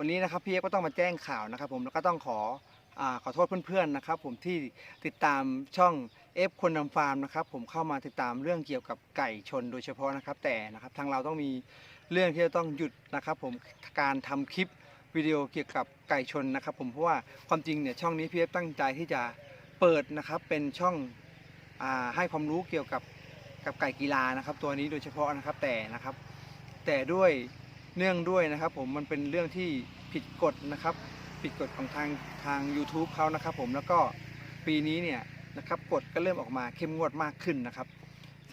วันนี้นะครับพี่เอฟก็ต้องมาแจ้งข่าวนะครับผมแล้วก็ต้องขออขอโทษเพื่อนๆนะครับผมที่ติดตามช่องเอฟคนนำฟาร์มนะครับผมเข้ามาติดตามเรื่องเกี่ยวกับไก่ชนโดยเฉพาะนะครับ แต่นะครับทางเราต้องมีเรื่องที่จะต้องหยุดนะครับ ผมการทำคลิปวิดีโอเกี่ยวกับไก่ชนนะครับ ผมเพราะว่าความจริงเนี่ยช่องนี้พี่เอฟตั้งใจที่จะเปิดนะครับเป็นช่องอให้ความรู้เกี่ยวกับกับไก่กีฬานะครับ ตัวนี้โดยเฉพาะนะครับแต่นะครับ แต่ด้วย เนื่องด้วยนะครับ ผมมันเป็นเรื่องที่ผิดกฎนะครับ ผิดกฎของทางทาง YouTube เขานะครับ ผมแล้วก็ปีนี้เนี่ยนะครับกฎก็เริ่มออกมาเข้มงวดมากขึ้นนะครับ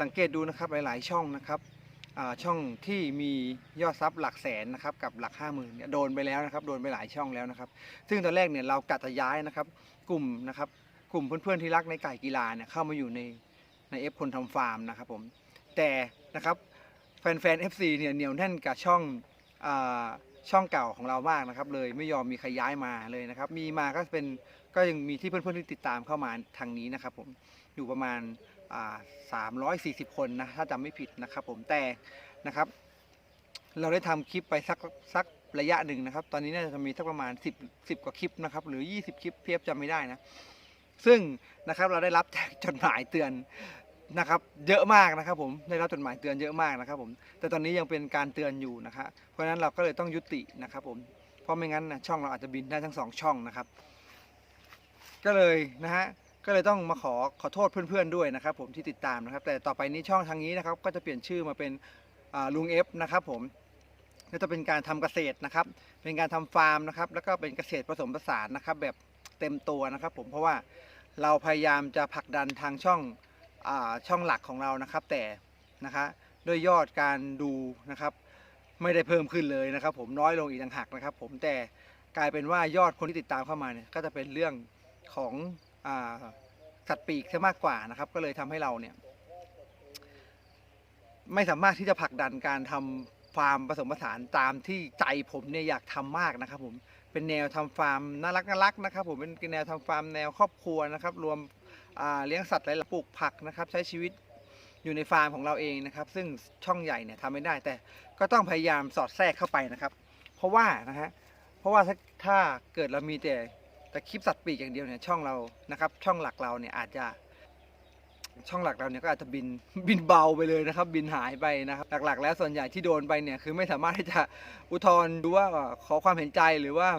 สังเกตดูนะครับหลาย ๆ ช่องนะครับอ่าช่องที่มียอดซับหลักแสนนะครับกับหลักห้าหมื่นเนี่ยโดนไปแล้วนะครับโดนไปหลายช่องแล้วนะครับ ซึ่งตอนแรกเนี่ยเรากะจะย้ายนะครับกลุ่มนะครับกลุ่มเพื่อนๆที่รักในไก่กีฬาเนี่ยเข้ามาอยู่ในในเอฟคนทำฟาร์มนะครับผมแต่นะครับแฟนๆ FC เนี่ยเหนียวแน่นกับช่อง ช่องเก่าของเรามากนะครับ เลยไม่ยอมมีใครย้ายมาเลยนะครับ มีมาก็เป็นก็ยังมีที่เพื่อนๆที่ติดตามเข้ามาทางนี้นะครับ ผมอยู่ประมาณอ่า340คนนะถ้าจำไม่ผิดนะครับ ผมแต่นะครับ เราได้ทำคลิปไปสักสักระยะหนึ่งนะครับ ตอนนี้น่าจะมีสักประมาณ 10 10 กว่าคลิปนะครับ หรือ 20 คลิปเพียบจำไม่ได้นะ ซึ่งนะครับเราได้รับจากจดหมายเตือน นะครับเยอะมากนะครับผมได้รับจดหมายเตือนเยอะมากนะครับผมแต่ตอนนี้ยังเป็นการเตือนอยู่นะครับเพราะฉะนั้นเราก็เลยต้องยุตินะครับผมเพราะไม่งั้นนะช่องเราอาจจะบินได้ทั้งสองช่องนะครับ ก็เลยนะฮะก็เลยต้องมาขอขอโทษเพื่อนๆด้วยนะครับ ผมที่ติดตามนะครับ แต่ต่อไปนี้ช่องทางนี้นะครับ ก็จะเปลี่ยนชื่อมาเป็นลุงเอฟนะครับผมก็จะเป็นการทำเกษตรนะครับ เป็นการทำฟาร์มนะครับ แล้วก็เป็นเกษตรผสมผสานนะครับ แบบเต็มตัวนะครับ ผมเพราะว่าเราพยายามจะผลักดันทางช่อง ช่องหลักของเรานะครับ แต่นะคะด้วยยอดการดูนะครับ ไม่ได้เพิ่มขึ้นเลยนะครับ ผมน้อยลงอีกต่างหากนะครับ ผมแต่กลายเป็นว่ายอดคนที่ติดตามเข้ามาเนี่ยก็จะเป็นเรื่องของอสัตว์ปีกซะมากกว่านะครับ ก็เลยทำให้เราเนี่ย ไม่สามารถที่จะผลักดันการทำฟาร์มผสมผสานตามที่ใจผมเนี่ยอยากทำมากนะครับ ผม เป็นแนวทำฟาร์มน่ารักน่ารักนะครับผมเป็นแนวทำฟาร์มแนวครอบครัวนะครับ รวมเลี้ยงสัตว์หลายๆปลูกผักนะครับ ใช้ชีวิตอยู่ในฟาร์มของเราเองนะครับ ซึ่งช่องใหญ่เนี่ยทำไม่ได้ แต่ก็ต้องพยายามสอดแทรกเข้าไปนะครับ เพราะว่านะฮะเพราะว่าถ้าถ้าเกิดเรามีแต่แต่คลิปสัตว์ปีกอย่างเดียวเนี่ยช่องเรานะครับ ช่องหลักเราเนี่ยอาจจะ ช่องหลักเราเนี่ยก็อาจจะบินบินเบาไปเลยนะครับ บินหายไปนะครับหลักๆ แล้วส่วนใหญ่ที่โดนไปเนี่ยคือไม่สามารถที่จะอุทธรณ์ดูว่าขอความเห็นใจหรือว่า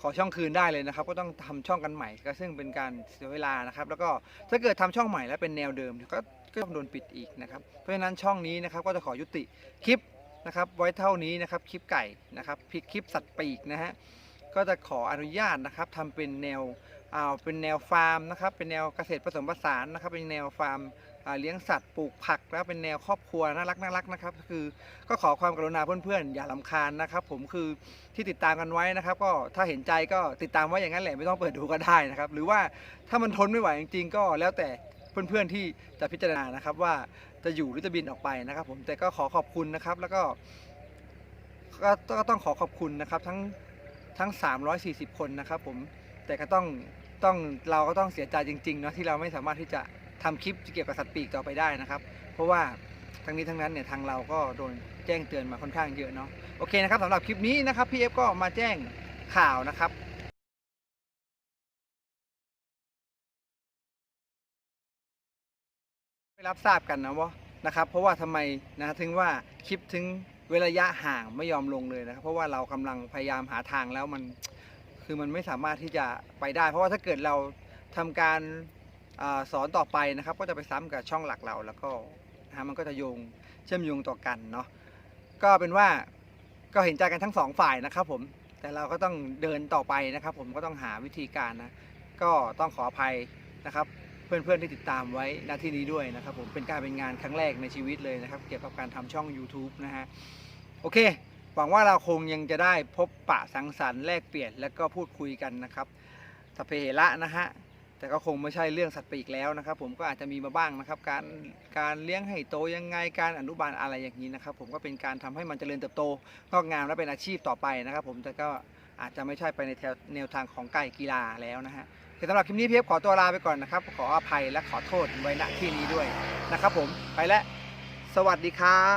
ขอช่องคืนได้เลยนะครับ ก็ต้องทำช่องกันใหม่ก็ซึ่งเป็นการเสียเวลานะครับ แล้วก็ถ้าเกิดทำช่องใหม่แล้วเป็นแนวเดิมก็ก็ต้องโดนปิดอีกนะครับ เพราะฉะนั้นช่องนี้นะครับก็จะขอยุติคลิปนะครับไว้เท่านี้นะครับคลิปไก่นะครับคลิปสัตว์ปีกนะฮะก็จะขออนุญาตนะครับทำเป็นแนว อ่าเป็นแนวฟาร์มนะครับ เป็นแนวเกษตรผสมผสานนะครับ เป็นแนวฟาร์มเลี้ยงสัตว์ปลูกผักแล้วเป็นแนวครอบครัวน่ารักน่ารักนะครับ คือก็ขอความกรุณาเพื่อนๆ อย่าลำคาญนะครับ ผมคือที่ติดตามกันไว้นะครับ ก็ถ้าเห็นใจก็ติดตามไว้อย่างนั้นแหละไม่ต้องเปิดดูก็ได้นะครับ หรือว่าถ้ามันทนไม่ไหวจริงๆก็แล้วแต่เพื่อนๆที่จะพิจารณานะครับ ว่าจะอยู่หรือจะบินออกไปนะครับ ผมแต่ก็ขอขอบคุณนะครับ แล้วก็ก็ก็ต้องขอขอบคุณนะครับ ทั้งทั้ง 340 คนนะครับ ผมแต่ก็ต้อง ต้องเราก็ต้องเสียใจจริงๆเนาะที่เราไม่สามารถที่จะทำคลิปเกี่ยวกับสัตว์ปีกต่อไปได้นะครับ เพราะว่าทั้งนี้ทั้งนั้นเนี่ยทางเราก็โดนแจ้งเตือนมาค่อนข้างเยอะเนาะโอเคนะครับสำหรับคลิปนี้นะครับพี่เอฟก็มาแจ้งข่าวนะครับไม่รับทราบกันนะว่านะครับ เพราะว่าทำไมนะถึงว่าคลิปถึงเวลาระยะห่างไม่ยอมลงเลยนะครับ เพราะว่าเรากำลังพยายามหาทางแล้วมัน คือมันไม่สามารถที่จะไปได้ เพราะว่าถ้าเกิดเราทำการอสอนต่อไปนะครับ ก็จะไปซ้ำกับช่องหลักเรา แล้วก็นะฮะมันก็จะโยงเชื่อมโยงต่อกันเนาะก็เป็นว่าก็เห็นใจกันทั้งสองฝ่ายนะครับผมแต่เราก็ต้องเดินต่อไปนะครับ ผมก็ต้องหาวิธีการนะก็ต้องขออภัยนะครับเพื่อนๆที่ติดตามไว้ณที่นี้ด้วยนะครับ ผมเป็นการเป็นงานครั้งแรกในชีวิตเลยนะครับ เกี่ยวกับการทำช่อง YouTube นะฮะโอเค หวังว่าเราคงยังจะได้พบปะสังสรรค์แลกเปลี่ยนและก็พูดคุยกันนะครับสพเพเหระนะฮะแต่ก็คงไม่ใช่เรื่องสัตว์ปีกแล้วนะครับ ผมก็อาจจะมีมาบ้างนะครับ การการเลี้ยงให้โตยังไงการอนุบาลอะไรอย่างนี้นะครับ ผมก็เป็นการทำให้มันเจริญเติบโตงอกงามและเป็นอาชีพต่อไปนะครับ ผมแต่ก็อาจจะไม่ใช่ไปในแถวแนวทางของไก่กีฬาแล้วนะฮะแต่สำหรับคลิปนี้เพียบขอตัวลาไปก่อนนะครับ ขออภัยและขอโทษไว้ณที่นี้ด้วยนะครับ ผมไปแล้วสวัสดีครับ